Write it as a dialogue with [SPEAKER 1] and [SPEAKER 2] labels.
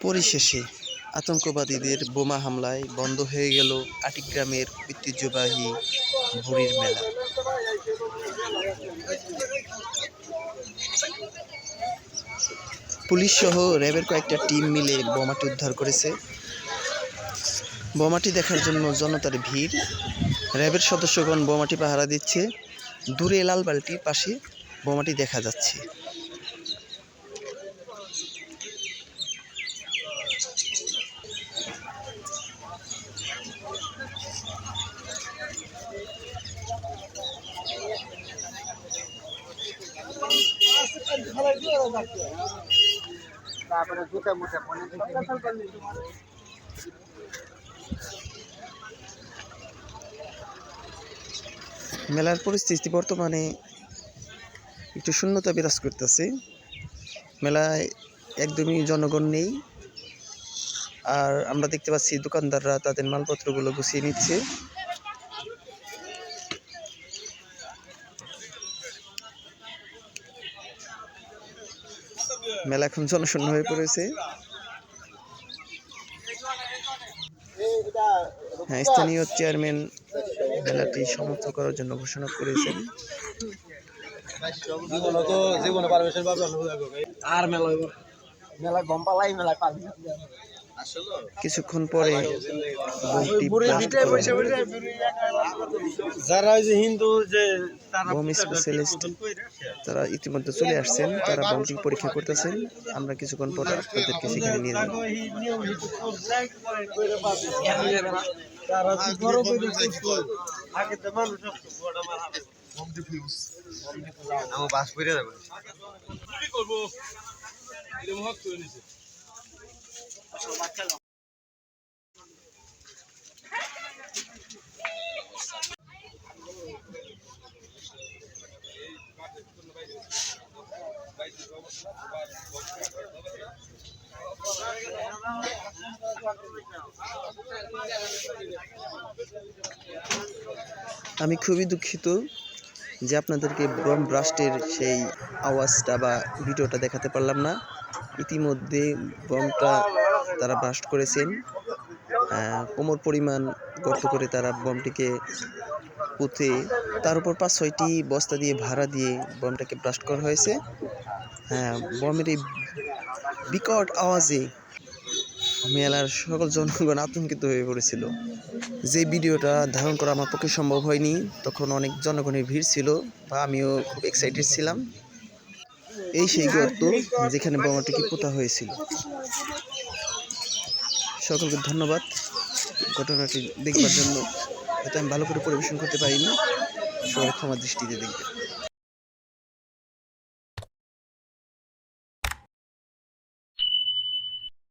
[SPEAKER 1] পরিশেষে আতঙ্কবাদীদের বোমা হামলায় বন্ধ হয়ে গেল আটিগ্রামের ঐতিহ্যবাহী ভুরির মেলা। পুলিশ সহ র্যাবের কয়েকটা টিম মিলে বোমাটি উদ্ধার করেছে। বোমাটি দেখার জন্য জনতার ভিড়। র্যাবের সদস্যগণ বোমাটি পাহারা দিচ্ছে। দূরে লাল বালতির পাশে বোমাটি দেখা যাচ্ছে।
[SPEAKER 2] তারপরে
[SPEAKER 1] মেলার পরিস্থিতি বর্তমানে একটু শূন্যতা বিরাজ করতেছে। মেলায় একদমই জনগণ নেই। আর আমরা দেখতে পাচ্ছি দোকানদাররা তাদের মালপত্রগুলো গুছিয়ে নিচ্ছে। মেলা এখন জনশূন্য হয়ে পড়েছে। হ্যাঁ স্থানীয় চেয়ারম্যান মেলাটি সমর্থন করার জন্য ঘোষণা করেছেন।
[SPEAKER 2] জীবনে তো জীবনে পারমিশন পাবে আর মেলা মেলা গম্পালাই মেলা পাবি
[SPEAKER 1] কিছুক্ষণ পরে।
[SPEAKER 2] যারা ওই যে হিন্দু যে তারা
[SPEAKER 1] বোম স্পেশালিস্ট তারা ইতিমধ্যে চলে আসছেন তারা বোমটি পরীক্ষা করতেছেন। আমরা কিছুক্ষণ পরে আপনাদেরকে সেখানে নিয়ে যাব।
[SPEAKER 2] করে মানুষ বাস করে যাবে।
[SPEAKER 1] আমি খুবই দুঃখিত যে আপনাদেরকে ব্রম ব্রাস্টের সেই আওয়াজটা বা ভিডিওটা দেখাতে পারলাম না। ইতিমধ্যে বমটা তারা ব্রাস্ট করেছেন। কোমর পরিমাণ গর্ত করে তারা বমটিকে পুঁতে তার উপর পাঁচ, ছয়টি বস্তা দিয়ে ভাড়া দিয়ে বমটাকে ব্রাস্ট করা হয়েছে। হ্যাঁ বমের এই বিকট আওয়াজে মেলার সকল জনগণ আতঙ্কিত হয়ে পড়েছিল। যে ভিডিওটা ধারণ করা আমার পক্ষে সম্ভব হয়নি, তখন অনেক জনগণের ভিড় ছিল বা আমিও খুব এক্সাইটেড ছিলাম। এই সেই গর্ত যেখানে বোমাটিকে পোতা হয়েছিল। সকলকে ধন্যবাদ। ঘটনাটি দেখবার জন্য। হয়তো আমি ভালো করে পরিবেশন করতে পারিনি সবাই ক্ষমা দৃষ্টিতে দেখবেন